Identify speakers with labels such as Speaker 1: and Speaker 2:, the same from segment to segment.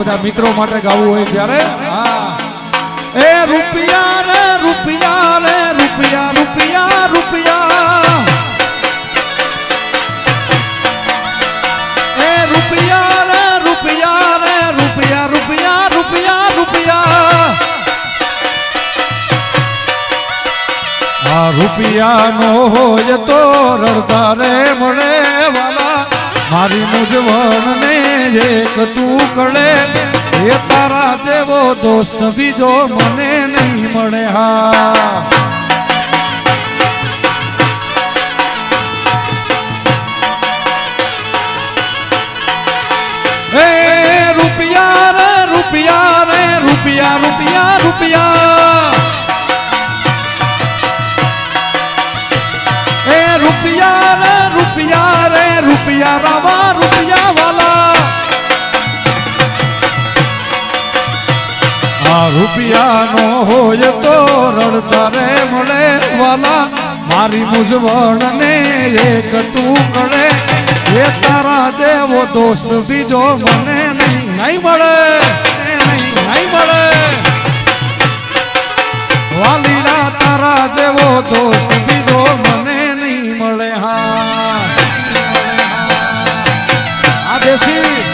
Speaker 1: બધા મિત્રો માટે ગાવું હોય ત્યારે. હા. એ રૂપિયા રે રૂપિયા રે, રૂપિયા રૂપિયા રૂપિયા. એ રૂપિયા રે રૂપિયા રે, રૂપિયા રૂપિયા રૂપિયા રૂપિયા. આ રૂપિયા નો હોય તો રડતા રે, મળે વાલા. મારી મૂંઝવણ ને એક તું કળે, એ તારા જેવો દોસ્ત બીજો મને નહીં મળે, હા. રૂપિયા રે રૂપિયા રે, રૂપિયા રૂપિયા રૂપિયા. મારી મૂંઝવણ ને એક તું કરે એ તારા દેવો દોસ્ત બીજો મને નહીં નહીં મળે નહીં મળે. વાલીલા તારા જેવો દોસ્ત બીજો મને નહીં મળે, હા. આ દેશી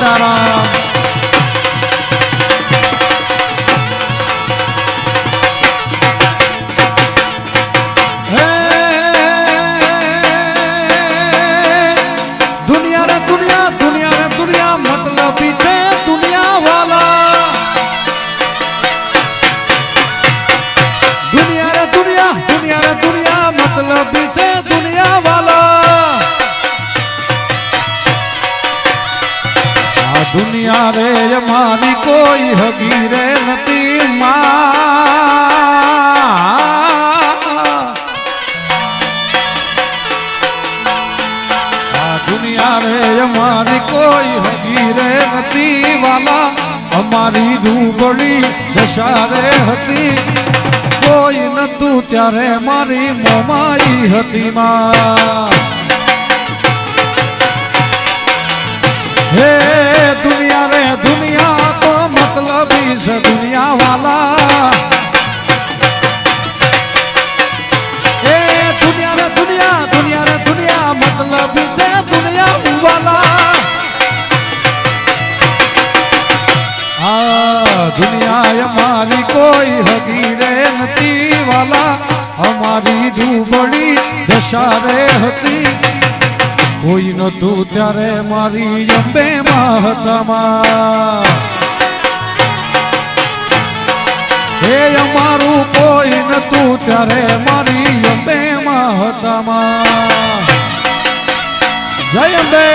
Speaker 1: બાપા હતી માં. દશા રે હતી. કોઈ નતું ત્યારે મારી અંબે મહતમાં હે અમારું કોઈ નતું ત્યારે મારી અંબે મહતમાં જય અંબે.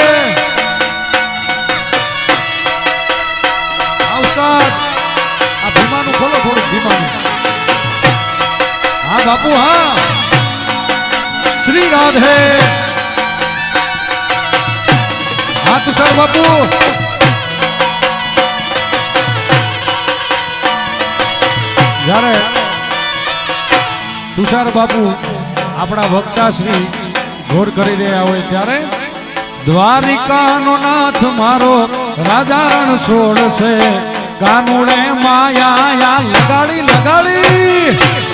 Speaker 1: આ ભીમાનું ખોલો થોડું ભીમાનું. હા બાપુ, હા. શ્રી રાધે. હાથ તુષાર બાપુ. જ્યારે તુષાર બાપુ આપણા વક્તા શ્રી ઘોર કરી રહ્યા હોય ત્યારે, દ્વારિકાનો નાથ મારો રાજા રણ છોડશે કાનુડે માયા લગાડી લગાડી.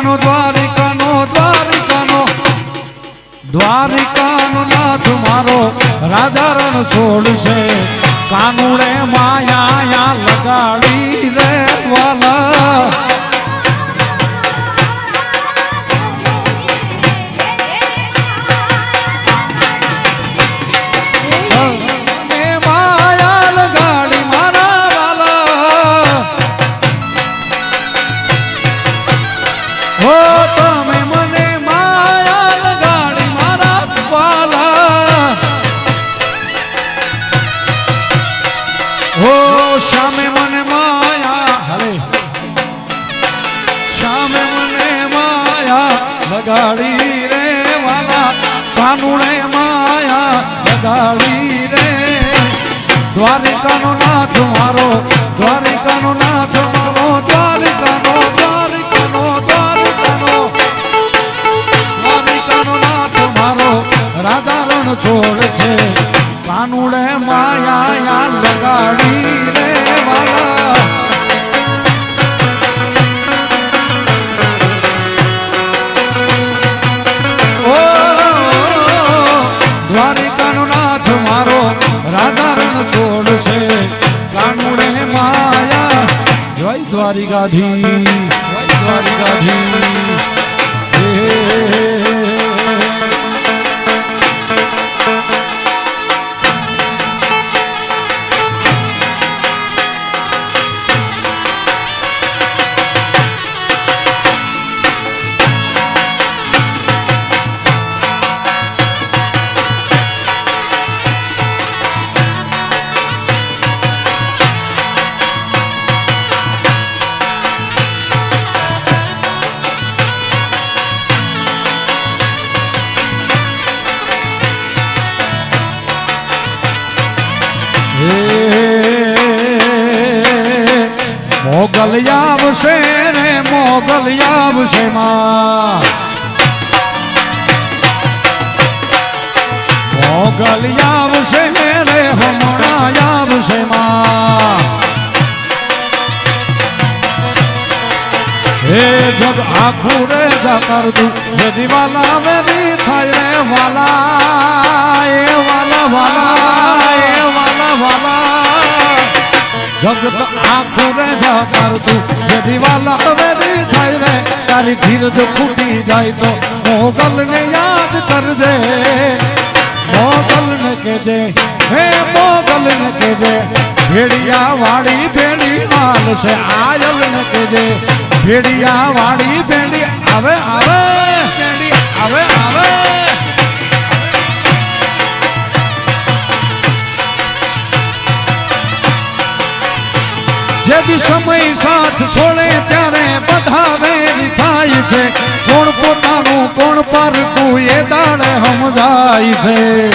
Speaker 1: દ્વારિકાનો દ્વારિકાનો દ્વારિકાનો. દ્વારિકાનો નાથ મારો રાજા રણ છોડશે. કાનુડે માયા લગાડી રે વાલા Radhi. મોગલ આવશે રે મોગલ આવશે માં. મોગલ આવશે રે હમણાં આવશે માં. હે જગ આખું રે જા કરતું જદી વાલા મેરી થાય રે વાલા, એ વાલા વાલા. જગત આખું રે જાકર તું. જદી વાલા મેરી થાય રે, તારી ધીરજ ખૂટી જાય તો મોગલ ને યાદ કરજે. મોગલ ને કેજે હે મોગલ ને કેજે ભેડિયા વાળી ભેડી માલ છે આયલ ને કેજે ભેડિયા વાળી ભેડી આવે આવે, ભેડી આવે આવે સમય સાથ છોડે ત્યારે બધા વેરી થાય છે. કોણ પોતાનું, કોણ પરકું એ દાડે સમજાય છે.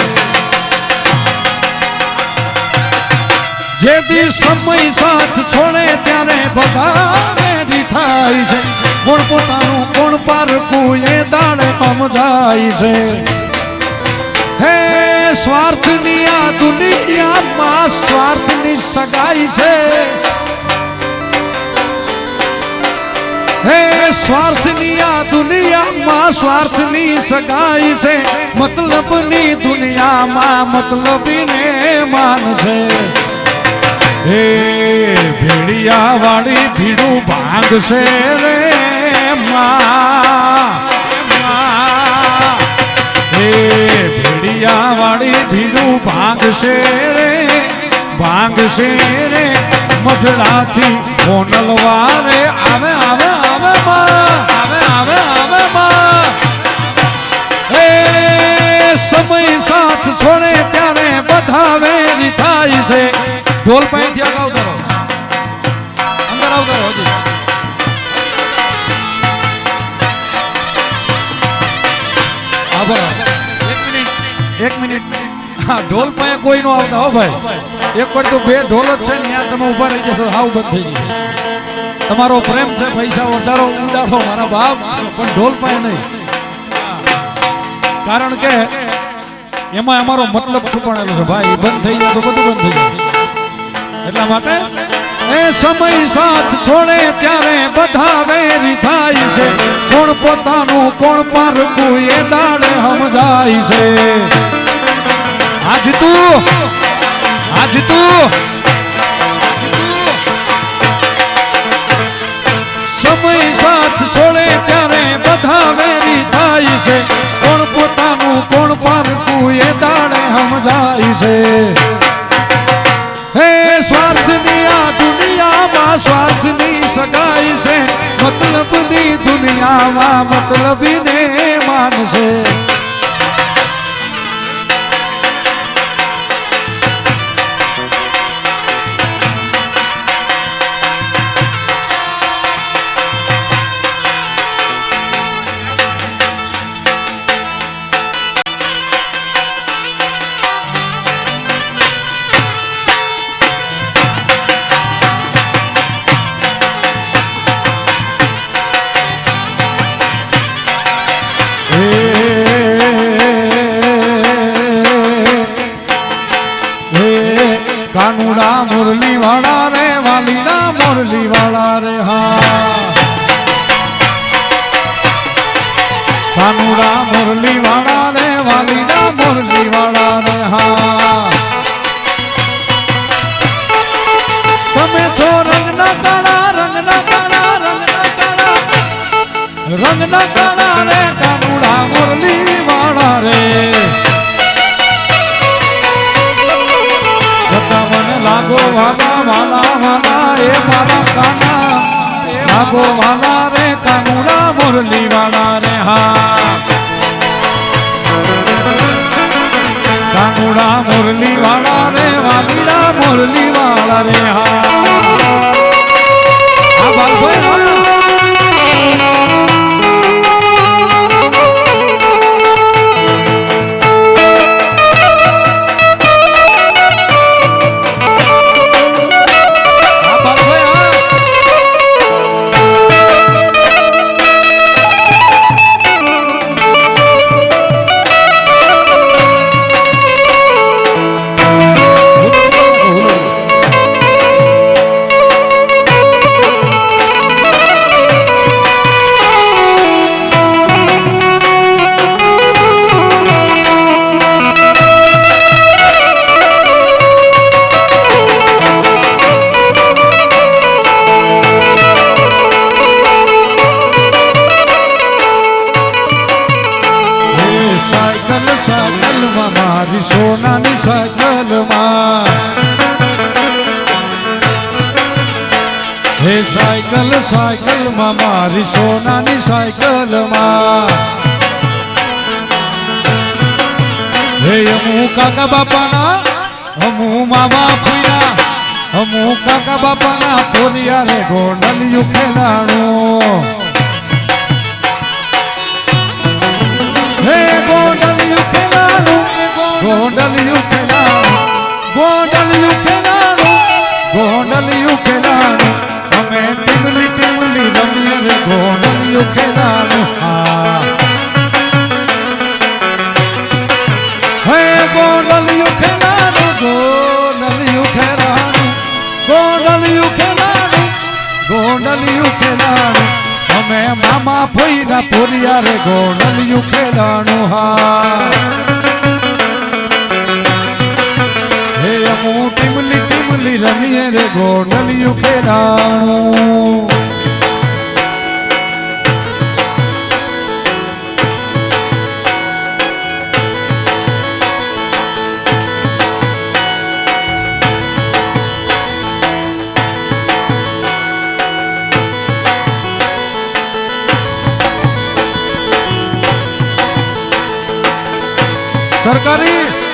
Speaker 1: જેથી સમય સાથ છોડે ત્યારે બધા વેરી થાય છે. કોણ પોતાનું, કોણ પારકું એ દાડે સમજાય છે. હે, સ્વાર્થની આ દુનિયામાં સ્વાર્થની સગાઈ છે. હે સ્વાર્થની આ દુનિયામાં સ્વાર્થની સગાઈ છે. મતલબની દુનિયામાં મતલબીને માનશે હે ભેડિયા વાળી ભીડું ભાંગશે રે. હે ભેડિયા વાળી ભીડું ભાંગશે રે ભાંગશે રે. મઢડાથી કોનલવા રે આવે આવે સાથ છોડે ત્યારે બધા વેરી થાય છે. ઢોલ આગળ આવતા રહો અંદર આવ કરો હજી. એક મિનિટ. એક મિનિટ. હા ઢોલ પાસે કોઈ નો આવતા હો ભાઈ. એક વાર તો બે ઢોલ જ છે ને ત્યાં તમે ઊભા રહી જશો હાવ બંધ થઈ ગયું તમારો પ્રેમ છે પૈસા વધારો ઉડાડો મારા બાપ. પણ ઢોલ પાસે નહીં. કારણ કે એમાં અમારો મતલબ છુપાણેલો છે. ભાઈ, બંધ થઈ જાય તો બધું બંધ થઈ જાય એટલા માટે એ સમય સાથ છોડે ત્યારે બધા વેરી થાય છે. કોણ પોતાનું, કોણ પારકું એ દાડે સમજાય છે. આજ તું આજ તું. સમય સાથ છોડે ત્યારે બધા વેરી થાય છે. કોણ પોતાનું કોણ પારકું એ દાડે સમજાય છે. હે, સ્વાર્થની આ દુનિયામાં સ્વાર્થની સગાઈ છે. મતલબની દુનિયામાં મતલબીને માનશે. કાળા રે કાનુડા મુરલી વાળા રે. છતાં મને લાગો વાલા વાલા વાલા એ મારા કાના. લાગો વાલા રે કાનુડા મુરલી વાળા રે, હા. કાનુડા મુરલી વાળા રે, વાલીડા મુરલી વાળા રે, હા. આ બાલભાઈ હા.
Speaker 2: સરકારી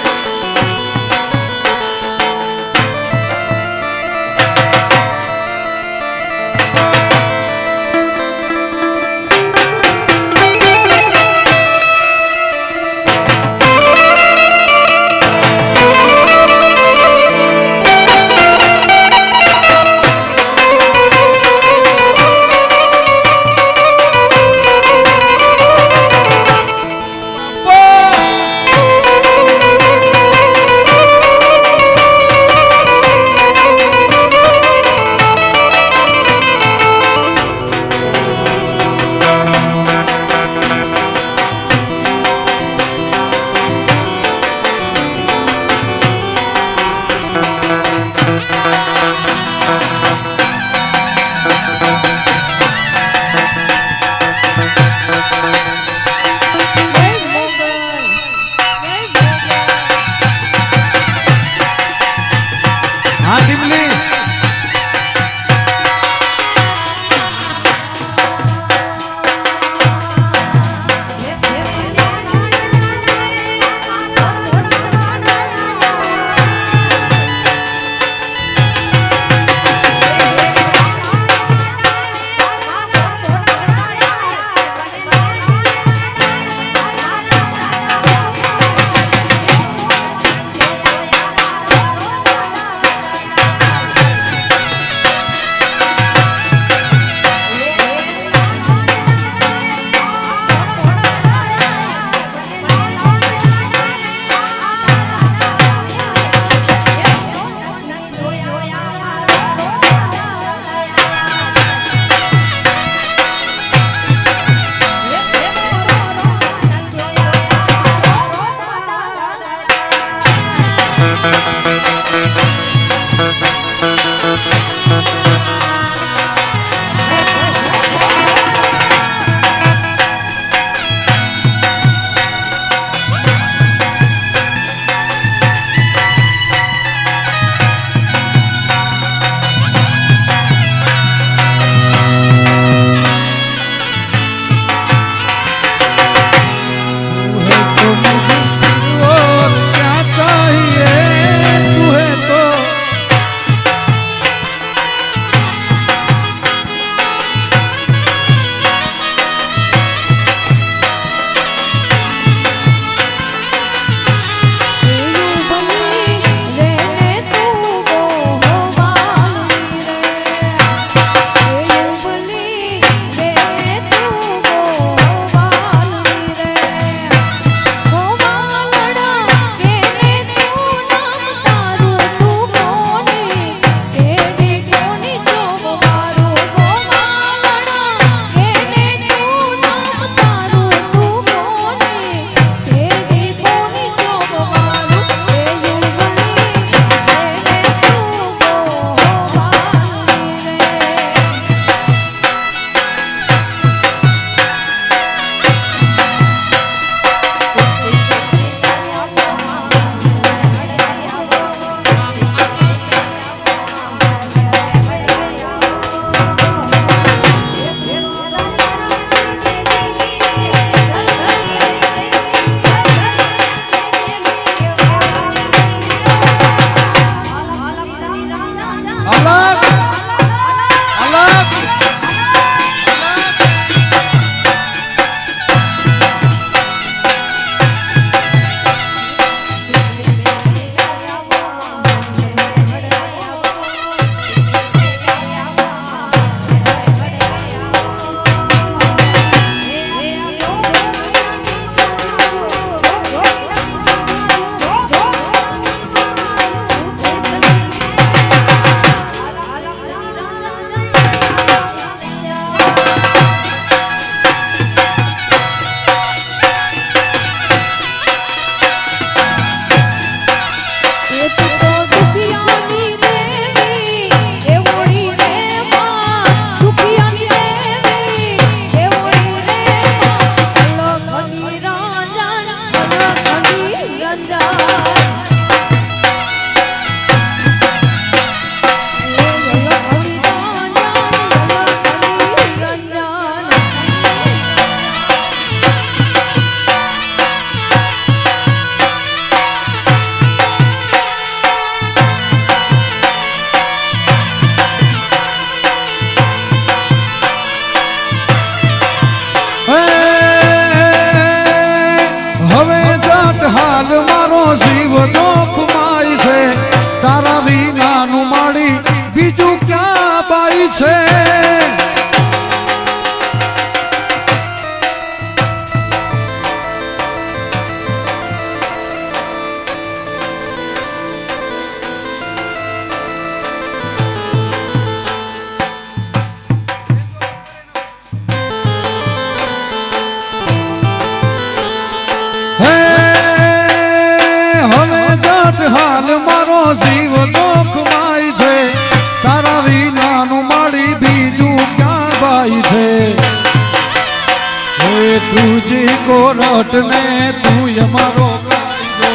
Speaker 1: કોરટ ને તું અમારો કાયદો.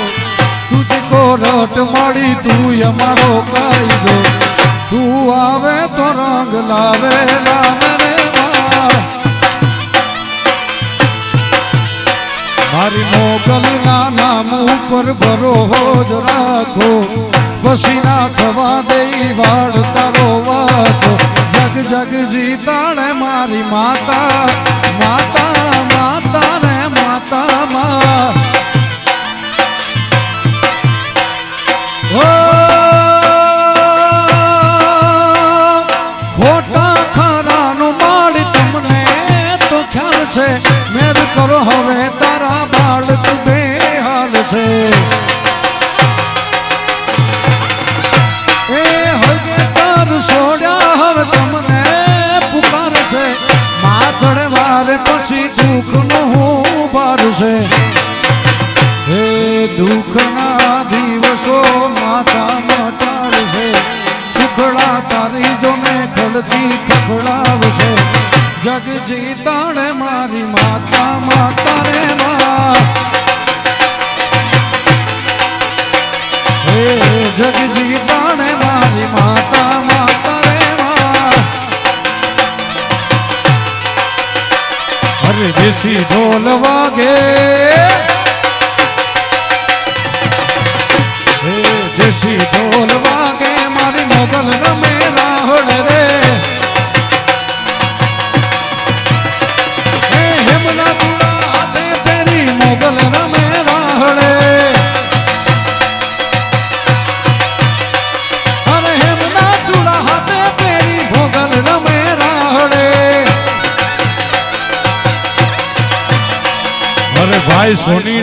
Speaker 1: તુજ કોરટ મળી તું અમારો કાયદો. તું આવે તો રંગ લાવે રામ રે મારી નામ ઉપર ભરોજ રાખો. પસીના થવા દઈ વાળ તારો વાતો જગ જગ જીતાણે મારી માતા માતા માતા. તારા બાળ, તું હાલ છે. એ હગે તાર સોડ્યા હવે તમને પુકાર છે. મા ચડે વારે પછી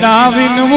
Speaker 1: രാവിനും